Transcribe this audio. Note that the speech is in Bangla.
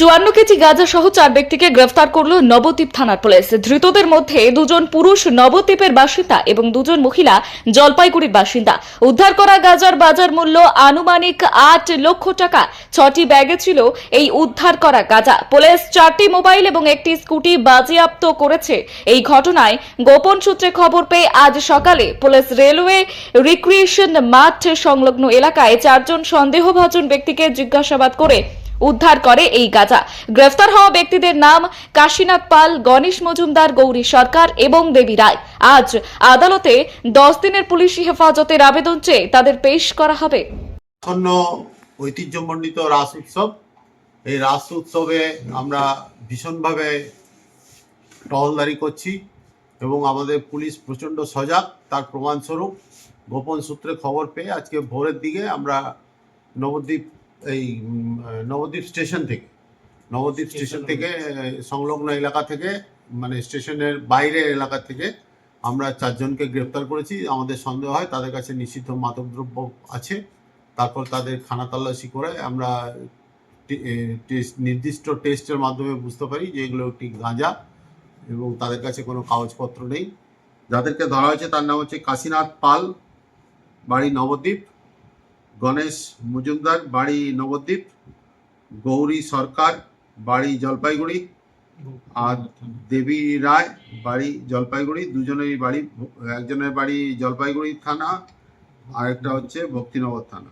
চুয়ান্ন কেজি গাঁজা সহ চার ব্যক্তিকে গ্রেফতার করল নবদ্বীপ থানার পুলিশ। ধৃতদের মধ্যে দুজন পুরুষ, নবদ্বীপের বাসিন্দা এবং দুজন মহিলা, জলপাইগুড়ির বাসিন্দা। উদ্ধার করা গাঁজার বাজার মূল্য আনুমানিক আট লক্ষ টাকা। ছটি ব্যাগে ছিল এই উদ্ধার করা গাঁজা। পুলিশ চারটি মোবাইল এবং একটি স্কুটি বাজেয়াপ্ত করেছে। এই ঘটনায় গোপন সূত্রে খবর পেয়ে আজ সকালে পুলিশ রেলওয়ে রিক্রিয়েশন মাঠ সংলগ্ন এলাকায় চারজন সন্দেহভাজন ব্যক্তিকে জিজ্ঞাসাবাদ করে উদ্ধার করে এই গাঁজা। গ্রেফতার হওয়া ব্যক্তিদের নাম কাশীনাথ পাল, গণেশ মজুমদার, গৌরী সরকার এবং দেবী রায়। আজ আদালতে দশ দিনের পুলিশি হেফাজতের আবেদন চেয়ে তাদের পেশ করা হবে। ঐতিহ্যমণ্ডিত রাস উৎসব। এই রাস উৎসবে আমরা ভীষণভাবে টহলদারি করছি এবং আমাদের পুলিশ প্রচণ্ড সজাগ। তার প্রমাণস্বরূপ গোপন সূত্রে খবর পেয়ে আজকে ভোরের দিকে আমরা নবদ্বীপ এই নবদ্বীপ স্টেশন থেকে। নবদ্বীপ স্টেশন থেকে সংলগ্ন এলাকা থেকে মানে স্টেশনের বাইরের এলাকা থেকে আমরা চারজনকে গ্রেপ্তার করেছি। আমাদের সন্দেহ হয় তাদের কাছে নিষিদ্ধ মাদকদ্রব্য আছে। তারপর তাদের খানা তল্লাশি করে আমরা টেস্ট নির্দিষ্ট টেস্টের মাধ্যমে বুঝতে পারি যে এগুলো একটি গাঁজা এবং তাদের কাছে কোনো কাগজপত্র নেই। যাদেরকে ধরা হয়েছে তার নাম হচ্ছে কাশীনাথ পাল বাড়ি নবদ্বীপ। গণেশ মজুমদার, বাড়ি নবদ্বীপ, গৌরী সরকার, বাড়ি জলপাইগুড়ি, আর দেবী রায়, বাড়ি জলপাইগুড়ি দুজনের বাড়ি, একজনের বাড়ি জলপাইগুড়ি থানা আর একটা হচ্ছে ভক্তিনগর থানা।